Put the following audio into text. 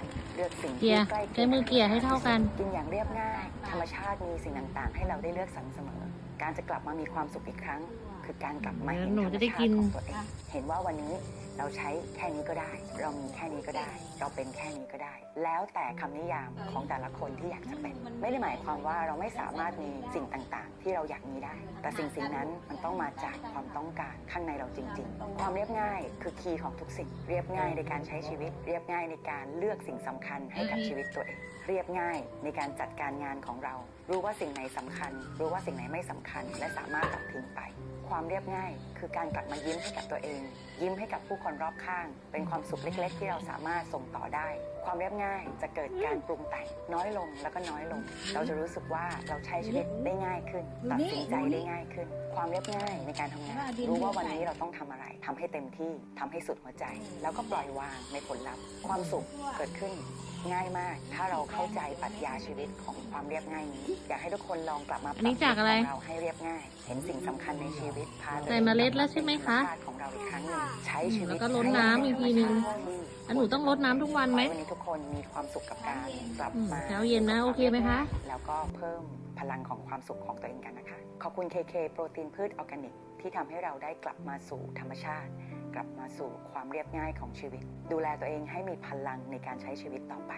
ร เลือกสิ่งเกลี่ที่ยใกล้ใช้มือเกลี่ยให้เท่ากัน กินอย่างเรียบง่าย ธรรมชาติมีสิ่งต่างๆ ให้เราได้เลือกสรรเสมอ การจะกลับมามีความสุขอีกครั้ง คือการกลับมาเห็นหนูธรรมจะได้ชากิตินของตัวเองเห็นว่าวันนี้เราใช้แค่นี้ก็ได้ เรามีแค่นี้ก็ได้ เราเป็นแค่นี้ก็ได้ แล้วแต่คำนิยามของแต่ละคนที่อยากจะเป็น ไม่ได้หมายความว่าเราไม่สามารถมีสิ่งต่างๆ ที่เราอยากมีได้ แต่สิ่งสิ่งนั้นมันต้องมาจากความต้องการข้างในเราจริง ๆ ความเรียบง่ายคือคีย์ของทุกสิ่ง เรียบง่ายในการใช้ชีวิต เรียบง่ายในการเลือกสิ่งสำคัญให้กับชีวิตตัวเอง เรียบง่ายในการจัดการงานของเรา รู้ว่าสิ่งไหนสำคัญ รู้ว่าสิ่งไหนไม่สำคัญ และสามารถตัดทิ้งไปความเรียบง่าย คือการกลับมายิ้มให้กับตัวเอง ยิ้มให้กับผู้คนรอบข้าง เป็นความสุขเล็ก ๆ ที่เราสามารถส่งต่อได้ ความเรียบง่ายจะเกิดการปรุงแต่งน้อยลงแล้วก็น้อยลง เราจะรู้สึกว่าเราใช้ชีวิตได้ง่ายขึ้นตัดสินใจได้ง่ายขึ้น ความเรียบง่ายในการทำงาน รู้ว่าวันนี้เราต้องทำอะไรทำให้เต็มที่ทำให้สุดหัวใจ แล้วก็ปล่อยวางในผลลัพธ์ ความสุขเกิดขึ้น ง่ายมาก ถ้าเราเข้าใจปรัชญาชีวิตของความเรียบง่ายนี้ อยากให้ทุกคนลองกลับมาปอัรับนนี้จากอะไรชีวิตของเราให้เรียบง่าย เห็นสิ่งสำคัญในชีวิตพาตัวใส่เมล็ดแล้วใช่ไหมคะธรรชาติของเราอีกครั้งหนึ่งใช้ชีวิตแล้วก็รดน้ำอีกทีนึงแล้วหนูต้องรดน้ำทุกวันไหม ขอให้วันนี้ทุกคนมีความสุขกับการกลับอืมมาเช้าเย็นนะโอเคไหมคะ แล้วก็เพิ่มพลังของความสุขของตัวเองกันนะคะ ขอบคุณ KK โปรตีนพืชออร์แกนิกที่ทำให้เราได้กลับมาสู่ธรรมชาติ กลับมาสู่ความเรียบง่ายของชีวิต ดูแลตัวเองให้มีพลังในการใช้ชีวิตต่อไป